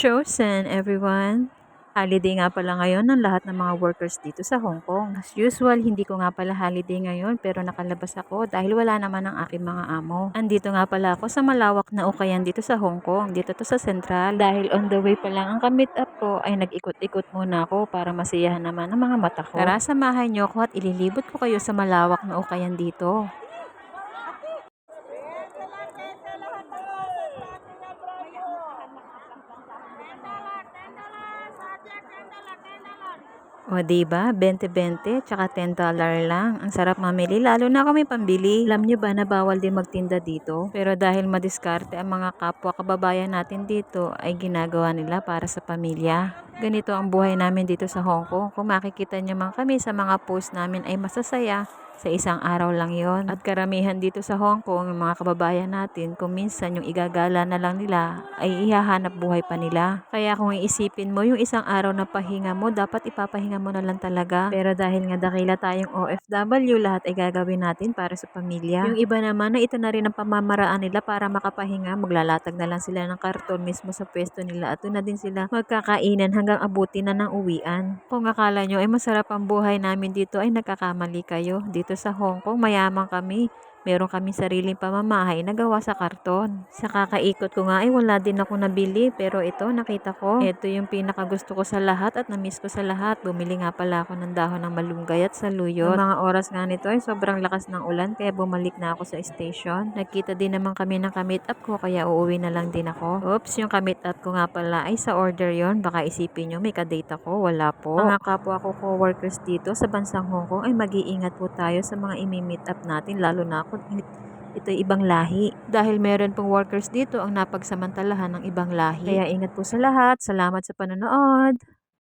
Chosen, everyone. Holiday nga pala ngayon ng lahat ng mga workers dito sa Hong Kong. As usual, hindi ko nga pala holiday ngayon pero nakalabas ako dahil wala naman ang aking mga amo. Andito nga pala ako sa malawak na ukayan dito sa Hong Kong, dito to sa Central. Dahil on the way pa lang ang kamit up ko ay nag-ikot-ikot muna ako para masiyahan naman ang mga mata ko. Tara, samahan niyo ako at ililibot ko kayo sa malawak na ukayan dito. O, diba? 20-20, tsaka $10 lang. Ang sarap mamili, lalo na kung pambili. Alam nyo ba na bawal din magtinda dito? Pero dahil madiskarte ang mga kapwa kababayan natin dito, ay ginagawa nila para sa pamilya. Ganito ang buhay namin dito sa Hong Kong. Kung makikita nyo man kami sa mga post namin ay masasaya, sa isang araw lang yon At karamihan dito sa Hong Kong, yung mga kababayan natin, kung minsan yung igagala na lang nila, ay ihahanap buhay pa nila. Kaya kung iisipin mo, yung isang araw na pahinga mo, dapat ipapahinga mo na lang talaga. Pero dahil nga dakila tayong OFW, lahat ay gagawin natin para sa pamilya. Yung iba naman na ito na rin ang pamamaraan nila para makapahinga, maglalatag na lang sila ng karton mismo sa pwesto nila at doon na din sila magkakainan hanggang abutin na ng uwian. Kung akala nyo ay masarap ang buhay namin dito ay nagkakamali kayo. Dito sa Hong Kong, mayaman kami. Meron kami sariling pamamahay na gawa sa karton. Sa kakaikot ko nga ay wala din ako nabili pero ito nakita ko. Ito yung pinaka gusto ko sa lahat at namiss ko sa lahat. Bumili nga pala ako ng dahon ng malunggay at saluyot. Ang mga oras nga nito ay sobrang lakas ng ulan kaya bumalik na ako sa station. Nagkita din naman kami ng kamit up ko kaya uuwi na lang din ako. Oops, yung kamit up ko nga pala ay sa order yon Baka isipin nyo may kadate ako. Wala po. Mga kapwa ko co-workers dito sa bansang Hong Kong ay mag-iingat po tayo sa mga imi-meet up natin lalo na ako ito ibang lahi. Dahil meron pong workers dito ang napagsamantalahan ng ibang lahi. Kaya ingat po sa lahat. Salamat sa panonood.